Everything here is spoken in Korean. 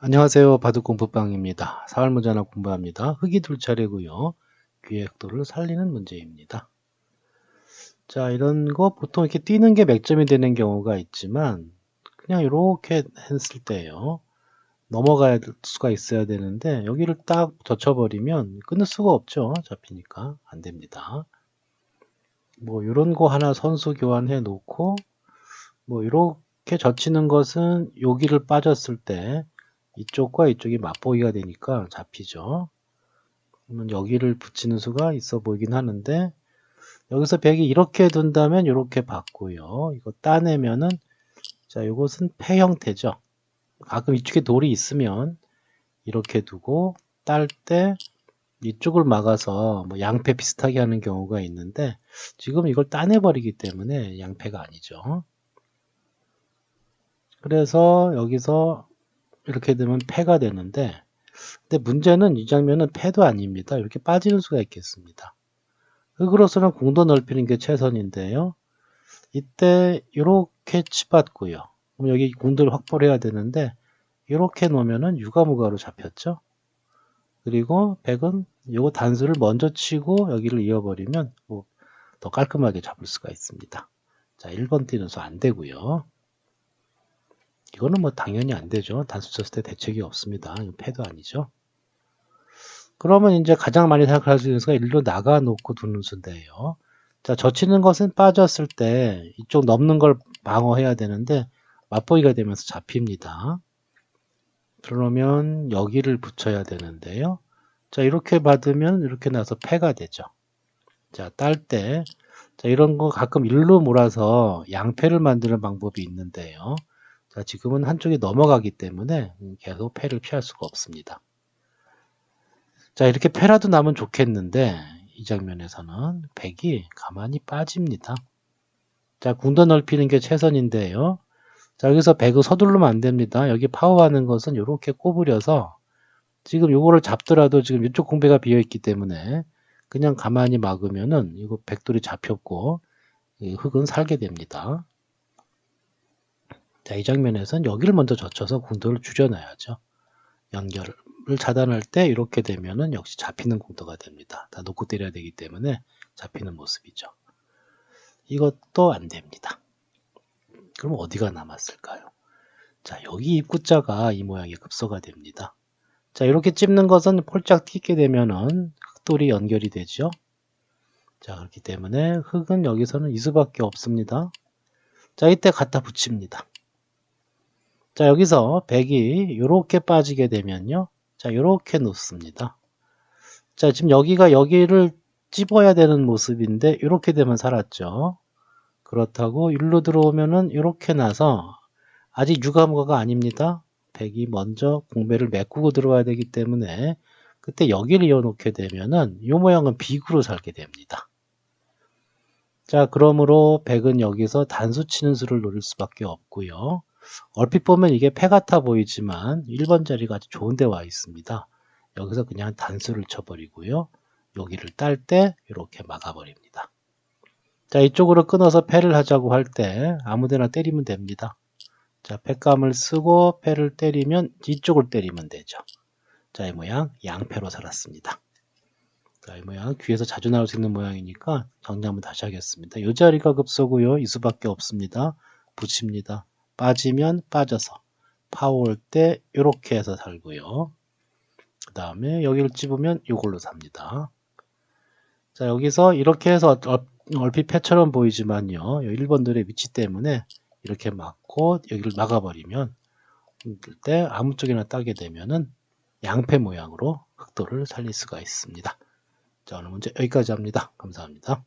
안녕하세요. 바둑공부방입니다. 사활문제나 공부합니다. 흙이 둘 차례고요. 귀의 흑도를 살리는 문제입니다. 자, 이런 거 보통 이렇게 뛰는 게 맥점이 되는 경우가 있지만 그냥 이렇게 했을 때요. 넘어갈 수가 있어야 되는데 여기를 딱 젖혀버리면 끊을 수가 없죠. 잡히니까 안 됩니다. 뭐 이런 거 하나 선수 교환해 놓고 뭐 이렇게 젖히는 것은 여기를 빠졌을 때 이쪽과 이쪽이 맞보기가 되니까 잡히죠. 그러면 여기를 붙이는 수가 있어 보이긴 하는데 여기서 100이 이렇게 둔다면 이렇게 받고요. 이거 따내면은 자 이것은 패 형태죠. 가끔 이쪽에 돌이 있으면 이렇게 두고 딸 때 이쪽을 막아서 뭐 양패 비슷하게 하는 경우가 있는데 지금 이걸 따내버리기 때문에 양패가 아니죠. 그래서 여기서 이렇게 되면 패가 되는데 근데 문제는 이 장면은 패도 아닙니다. 이렇게 빠지는 수가 있겠습니다. 흙으로서는 공도 넓히는 게 최선인데요. 이때 이렇게 치받고요. 그럼 여기 공도를 확보를 해야 되는데 이렇게 놓으면은 유가무가로 잡혔죠. 그리고 백은 요거 단수를 먼저 치고 여기를 이어버리면 뭐 더 깔끔하게 잡을 수가 있습니다. 자, 1번 뛰는 수 안 되고요. 이거는 뭐 당연히 안 되죠. 단수 쳤을 때 대책이 없습니다. 패도 아니죠. 그러면 이제 가장 많이 생각할 수 있는 수가 일로 나가 놓고 두는 수인데요. 자, 젖히는 것은 빠졌을 때 이쪽 넘는 걸 방어해야 되는데 맞보기가 되면서 잡힙니다. 그러면 여기를 붙여야 되는데요. 자, 이렇게 받으면 이렇게 나서 패가 되죠. 자, 딸 때, 자, 이런 거 가끔 일로 몰아서 양패를 만드는 방법이 있는데요. 자, 지금은 한쪽이 넘어가기 때문에 계속 패를 피할 수가 없습니다. 자, 이렇게 패라도 나면 좋겠는데 이 장면에서는 백이 가만히 빠집니다. 자, 궁도 넓히는 게 최선인데요. 자, 여기서 백을 서두르면 안 됩니다. 여기 파워하는 것은 이렇게 꼬부려서 지금 요거를 잡더라도 지금 이쪽 공배가 비어 있기 때문에 그냥 가만히 막으면은 이거 백돌이 잡혔고 흙은 살게 됩니다. 자, 이 장면에서는 여기를 먼저 젖혀서 공도를 줄여놔야죠. 연결을 차단할 때 이렇게 되면은 역시 잡히는 공도가 됩니다. 다 놓고 때려야 되기 때문에 잡히는 모습이죠. 이것도 안 됩니다. 그럼 어디가 남았을까요? 자, 여기 입구자가 이 모양의 급소가 됩니다. 자, 이렇게 찝는 것은 폴짝 튀게 되면은 흑돌이 연결이 되죠. 자, 그렇기 때문에 흙은 여기서는 이수밖에 없습니다. 자, 이때 갖다 붙입니다. 자, 여기서 백이 이렇게 빠지게 되면요. 자, 이렇게 놓습니다. 자, 지금 여기가 여기를 찝어야 되는 모습인데 이렇게 되면 살았죠. 그렇다고 일로 들어오면은 이렇게 나서 아직 유가무가가 아닙니다. 백이 먼저 공배를 메꾸고 들어와야 되기 때문에 그때 여기를 이어놓게 되면은 이 모양은 비구로 살게 됩니다. 자, 그러므로 백은 여기서 단수 치는 수를 노릴 수밖에 없고요. 얼핏 보면 이게 패 같아 보이지만 1번 자리가 아주 좋은 데 와 있습니다. 여기서 그냥 단수를 쳐버리고요. 여기를 딸 때 이렇게 막아버립니다. 자 이쪽으로 끊어서 패를 하자고 할 때 아무데나 때리면 됩니다. 자 패감을 쓰고 패를 때리면 이쪽을 때리면 되죠. 자 이 모양 양패로 살았습니다. 자 이 모양 귀에서 자주 나올 수 있는 모양이니까 정리 한번 다시 하겠습니다. 이 자리가 급소고요. 이 수밖에 없습니다. 붙입니다. 빠지면 빠져서 파올 때 이렇게 해서 살고요. 그 다음에 여기를 찝으면 이걸로 삽니다. 자 여기서 이렇게 해서 얼핏 패처럼 보이지만요. 1번들의 위치 때문에 이렇게 막고 여기를 막아버리면 때 아무 쪽이나 따게 되면은 양패 모양으로 흑도를 살릴 수가 있습니다. 자 오늘 문제 여기까지 합니다. 감사합니다.